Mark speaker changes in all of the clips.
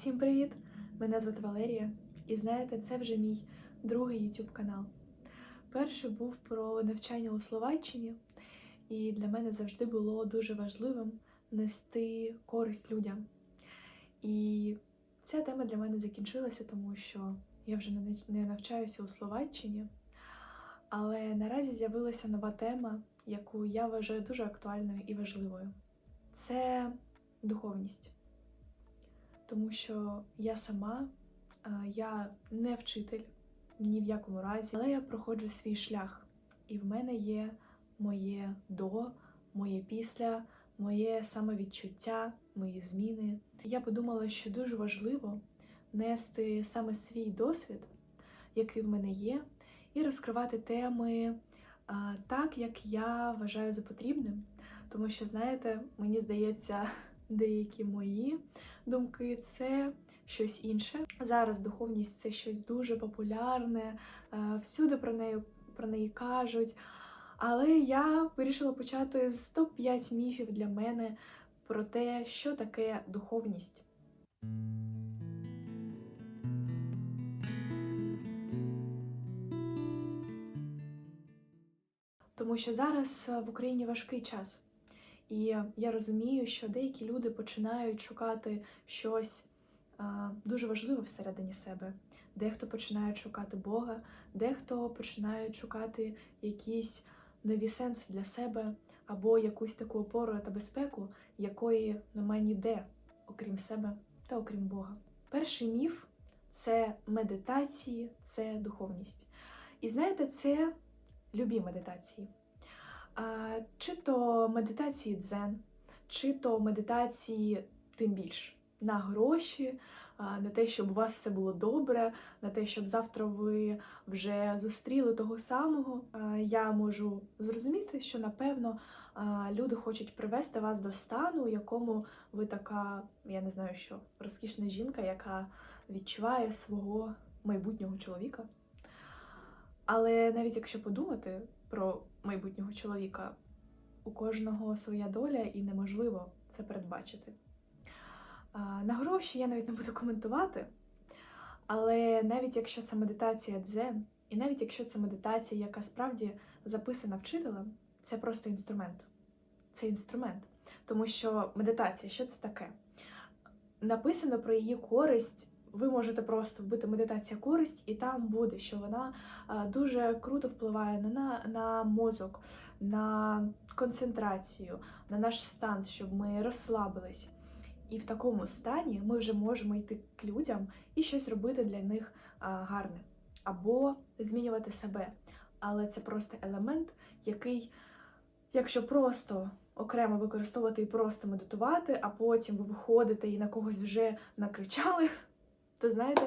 Speaker 1: Всім привіт! Мене звати Валерія, і знаєте, це вже мій другий YouTube канал. Перший був про навчання у Словаччині, і для мене завжди було дуже важливим нести користь людям. І ця тема для мене закінчилася, тому що я вже не навчаюся у Словаччині. Але наразі з'явилася нова тема, яку я вважаю дуже актуальною і важливою. Це духовність тому що я сама, я не вчитель ні в якому разі, але я проходжу свій шлях, і в мене є моє до, моє після, моє самовідчуття, мої зміни. Я подумала, що дуже важливо нести саме свій досвід, який в мене є, і розкривати теми так, як я вважаю за потрібним. Тому що, знаєте, мені здається, деякі мої думки це щось інше. Зараз духовність це щось дуже популярне, е, всюди про неї, про неї кажуть. Але я вирішила почати з топ-5 міфів для мене про те, що таке духовність. Тому що зараз в Україні важкий час. І я розумію, що деякі люди починають шукати щось дуже важливе всередині себе. Дехто починає шукати Бога, дехто починає шукати якісь нові сенси для себе або якусь таку опору та безпеку, якої немає ніде, окрім себе та окрім Бога. Перший міф це медитації, це духовність. І знаєте, це любі медитації. Чи то медитації дзен, чи то медитації тим більш на гроші, на те, щоб у вас все було добре, на те, щоб завтра ви вже зустріли того самого. Я можу зрозуміти, що напевно люди хочуть привести вас до стану, у якому ви така, я не знаю що, розкішна жінка, яка відчуває свого майбутнього чоловіка. Але навіть якщо подумати про майбутнього чоловіка, у кожного своя доля і неможливо це передбачити. На гроші я навіть не буду коментувати, але навіть якщо це медитація дзен, і навіть якщо це медитація, яка справді записана вчителем, це просто інструмент. Це інструмент. Тому що медитація, що це таке? Написано про її користь ви можете просто вбити медитація користь, і там буде, що вона дуже круто впливає на, на, мозок, на концентрацію, на наш стан, щоб ми розслабились. І в такому стані ми вже можемо йти к людям і щось робити для них гарне, або змінювати себе. Але це просто елемент, який, якщо просто окремо використовувати і просто медитувати, а потім ви виходите і на когось вже накричали, то знаєте,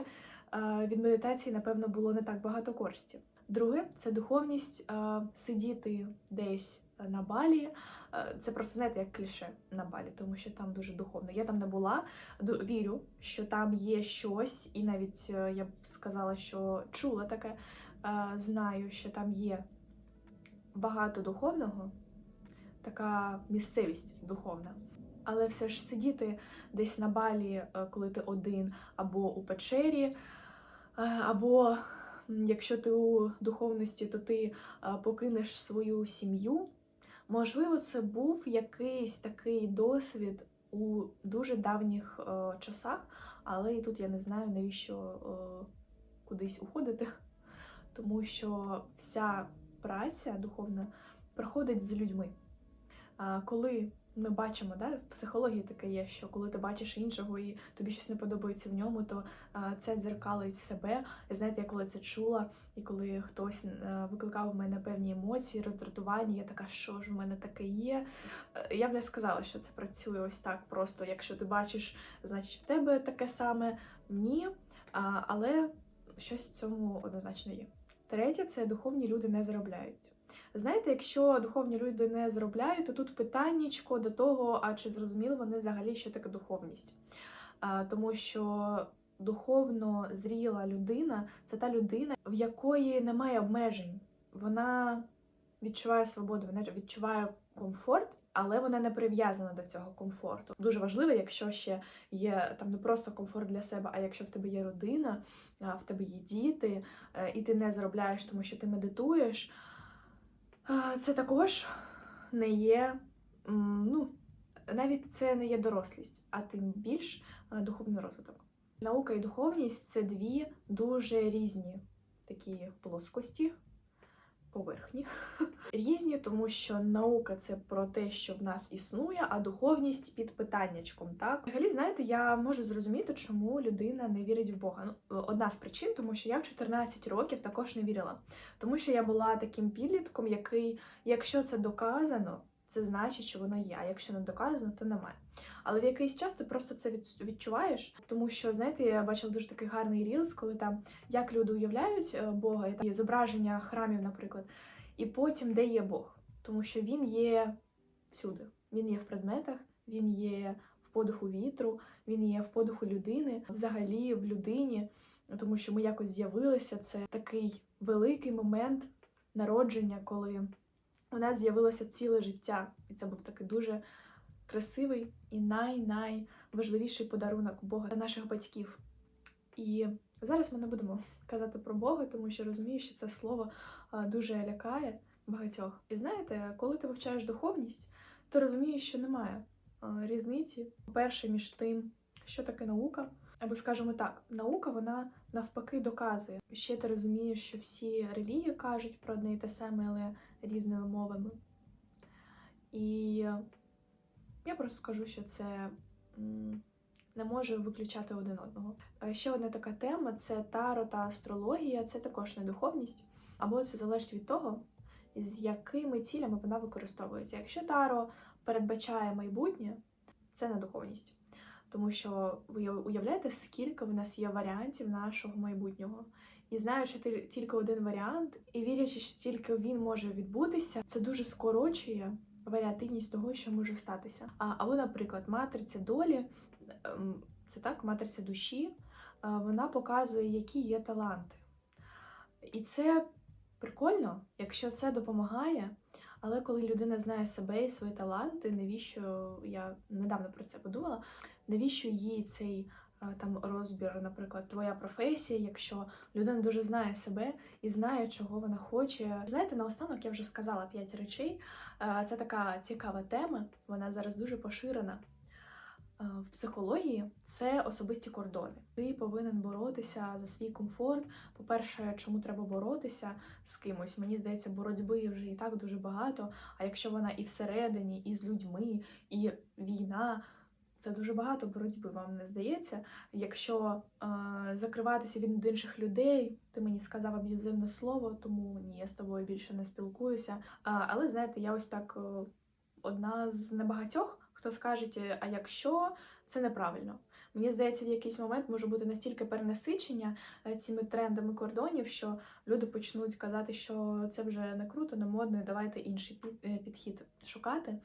Speaker 1: е, від медитації, напевно, було не так багато користі. Друге, це духовність е, сидіти десь на балі. Е, Це просто знаєте, як кліше на балі, тому що там дуже духовно. Я там не була. Вірю, що там є щось, і навіть я б сказала, що чула таке. Знаю, що там є багато духовного, така місцевість духовна. Але все ж сидіти десь на балі, е, коли ти один, або у печері, е, або якщо ти у духовності, то ти е, покинеш свою сім'ю. Можливо, це був якийсь такий досвід у дуже давніх часах, але і тут я не знаю, навіщо кудись уходити, тому що вся праця духовна проходить з людьми. Коли ми бачимо, да, в психології таке є, що коли ти бачиш іншого і тобі щось не подобається в ньому, то а, це дзеркалить себе. І знаєте, я коли це чула, і коли хтось е, викликав в мене певні емоції, роздратування, я така, що ж в мене таке є. Е, Я б не сказала, що це працює ось так просто. Якщо ти бачиш, значить в тебе таке саме ні. Але щось в цьому однозначно є. Третє, це духовні люди не заробляють. Знаєте, якщо духовні люди не заробляють, то тут питаннячко до того, а чи зрозуміли вони взагалі, що таке духовність? Тому що духовно зріла людина це та людина, в якої немає обмежень. Вона відчуває свободу, вона відчуває комфорт але вона не прив'язана до цього комфорту. Дуже важливо, якщо ще є там не просто комфорт для себе, а якщо в тебе є родина, в тебе є діти, е, і ти не заробляєш, тому що ти медитуєш, це також не є, ну, навіть це не є дорослість, а тим більш е, духовний розвиток. Наука і духовність це дві дуже різні такі плоскості, поверхні. Різні, тому що наука це про те, що в нас існує, а духовність під питаннячком. Так, взагалі, знаєте, я можу зрозуміти, чому людина не вірить в Бога. Ну, одна з причин, тому що я в 14 років також не вірила, тому що я була таким підлітком, який, якщо це доказано, це значить, що воно є. А якщо не доказано, то немає. Але в якийсь час ти просто це відчуваєш, тому що знаєте, я бачила дуже такий гарний рілс, коли там як люди уявляють е, Бога, і там зображення храмів, наприклад, і потім де є Бог, тому що він є всюди. Він є в предметах, він є в подиху вітру, він є в подиху людини, взагалі в людині, тому що ми якось з'явилися. Це такий великий момент народження, коли у нас з'явилося ціле життя, і це був такий дуже красивий і най-найважливіший подарунок Бога для наших батьків. І зараз ми не будемо казати про Бога, тому що розумію, що це слово дуже лякає багатьох. І знаєте, коли ти вивчаєш духовність, ти розумієш, що немає а, різниці. Перше між тим, що таке наука. Або скажімо так, наука вона навпаки доказує. Ще ти розумієш, що всі релігії кажуть про одне і те саме, але різними мовами. І я просто скажу, що це не може виключати один одного. Е, Ще одна така тема це таро та астрологія. Це також не духовність, або це залежить від того, з якими цілями вона використовується. Якщо таро передбачає майбутнє, це не духовність. Тому що ви уявляєте, скільки в нас є варіантів нашого майбутнього. І знаючи ти- тільки один варіант, і вірячи, що тільки він може відбутися, це дуже скорочує варіативність того, що може статися. А, або, наприклад, матриця долі, ем, це так, матриця душі, е, вона показує, які є таланти. І це прикольно, якщо це допомагає. Але коли людина знає себе і свої таланти, навіщо я недавно про це подумала, навіщо їй цей там розбір, наприклад, твоя професія, якщо людина дуже знає себе і знає, чого вона хоче. Знаєте, наостанок я вже сказала п'ять речей. Е, Це така цікава тема, вона зараз дуже поширена. Е, В психології це особисті кордони. Ти повинен боротися за свій комфорт. По-перше, чому треба боротися з кимось? Мені здається, боротьби вже і так дуже багато. А якщо вона і всередині, і з людьми, і війна, це дуже багато боротьби, вам не здається. Якщо е, закриватися від інших людей, ти мені сказав аб'юзивне слово, тому ні, я з тобою більше не спілкуюся. А, але знаєте, я ось так е, одна з небагатьох, хто скаже, а якщо це неправильно. Мені здається, в якийсь момент може бути настільки перенасичення е, цими трендами кордонів, що люди почнуть казати, що це вже не круто, не модно, і давайте інший е, підхід шукати.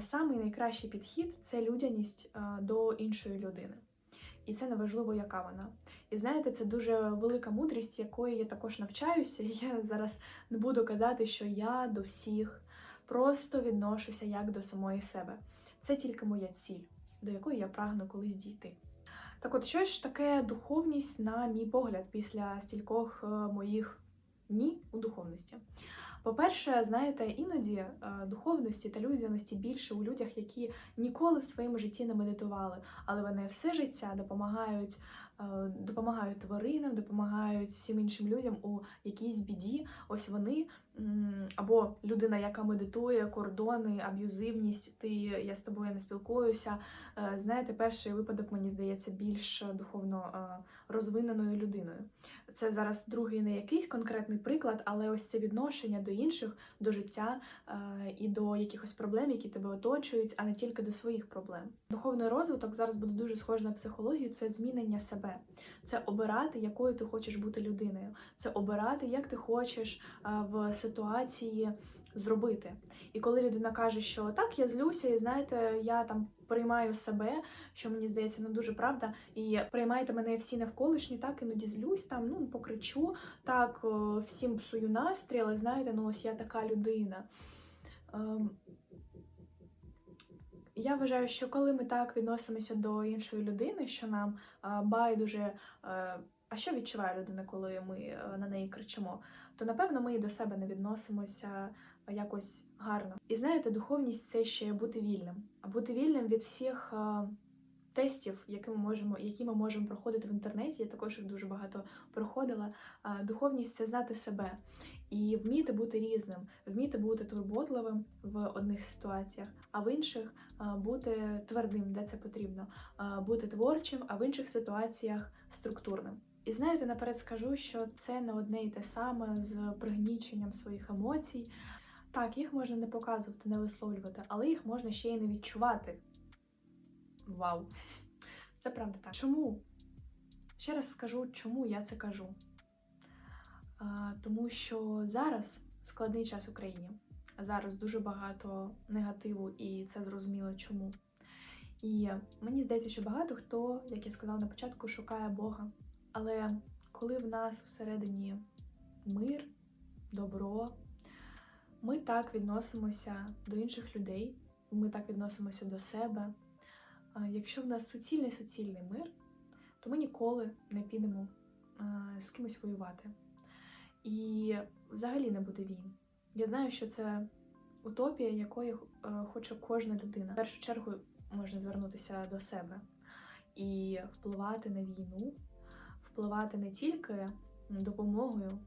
Speaker 1: Самий найкращий підхід це людяність до іншої людини. І це неважливо, яка вона. І знаєте, це дуже велика мудрість, якої я також навчаюся. Я зараз не буду казати, що я до всіх просто відношуся як до самої себе. Це тільки моя ціль, до якої я прагну колись дійти. Так от, що ж таке духовність, на мій погляд, після стількох е, моїх ні у духовності? По-перше, знаєте, іноді е, духовності та людяності більше у людях, які ніколи в своєму житті не медитували, але вони все життя допомагають, допомагають тваринам, допомагають всім іншим людям у якійсь біді. Ось вони або людина, яка медитує, кордони, аб'юзивність, ти я з тобою не спілкуюся. Е, Знаєте, перший випадок мені здається більш духовно е, розвиненою людиною. Це зараз другий не якийсь конкретний приклад, але ось це відношення до інших, до життя е, і до якихось проблем, які тебе оточують, а не тільки до своїх проблем. Духовний розвиток зараз буде дуже схожий на психологію. Це змінення себе, це обирати, якою ти хочеш бути людиною, це обирати, як ти хочеш е, в ситуації зробити. І коли людина каже, що так, я злюся, і знаєте, я там приймаю себе, що мені здається не дуже правда, і приймайте мене всі навколишні, так іноді злюсь, там ну покричу, так е, всім псую настрій, але знаєте, ну ось я така людина. Я вважаю, що коли ми так відносимося до іншої людини, що нам байдуже, е, а що відчуває людина, коли ми е, на неї кричимо, то напевно ми і до себе не відносимося якось гарно. І знаєте, духовність це ще бути вільним, а бути вільним від всіх е, тестів, які ми можемо, які ми можемо проходити в інтернеті. Я також дуже багато проходила. Духовність це знати себе і вміти бути різним, вміти бути турботливим в одних ситуаціях, а в інших бути твердим, де це потрібно, бути творчим, а в інших ситуаціях структурним. І знаєте, наперед скажу, що це не одне і те саме з пригніченням своїх емоцій. Так, їх можна не показувати, не висловлювати, але їх можна ще й не відчувати. Вау! Це правда так. Чому? Ще раз скажу, чому я це кажу. А, тому що зараз складний час в Україні. Зараз дуже багато негативу, і це зрозуміло чому. І мені здається, що багато хто, як я сказала на початку, шукає Бога. Але коли в нас всередині мир, добро, ми так відносимося до інших людей, ми так відносимося до себе. Якщо в нас суцільний суцільний мир, то ми ніколи не підемо з кимось воювати. І взагалі не буде війн. Я знаю, що це утопія, якої е, хоче кожна людина. В першу чергу можна звернутися до себе і впливати на війну, впливати не тільки допомогою,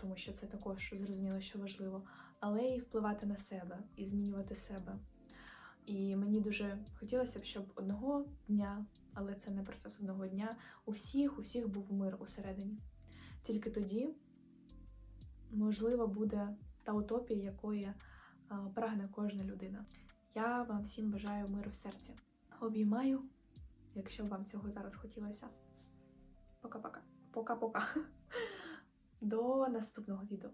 Speaker 1: тому що це також зрозуміло, що важливо, але й впливати на себе і змінювати себе. І мені дуже хотілося б, щоб одного дня, але це не процес одного дня, у всіх, у всіх був мир усередині. Тільки тоді, можливо, буде та утопія, якої прагне кожна людина. Я вам всім бажаю миру в серці. Обіймаю, якщо вам цього зараз хотілося. Пока-пока. Пока-пока. До наступного відео.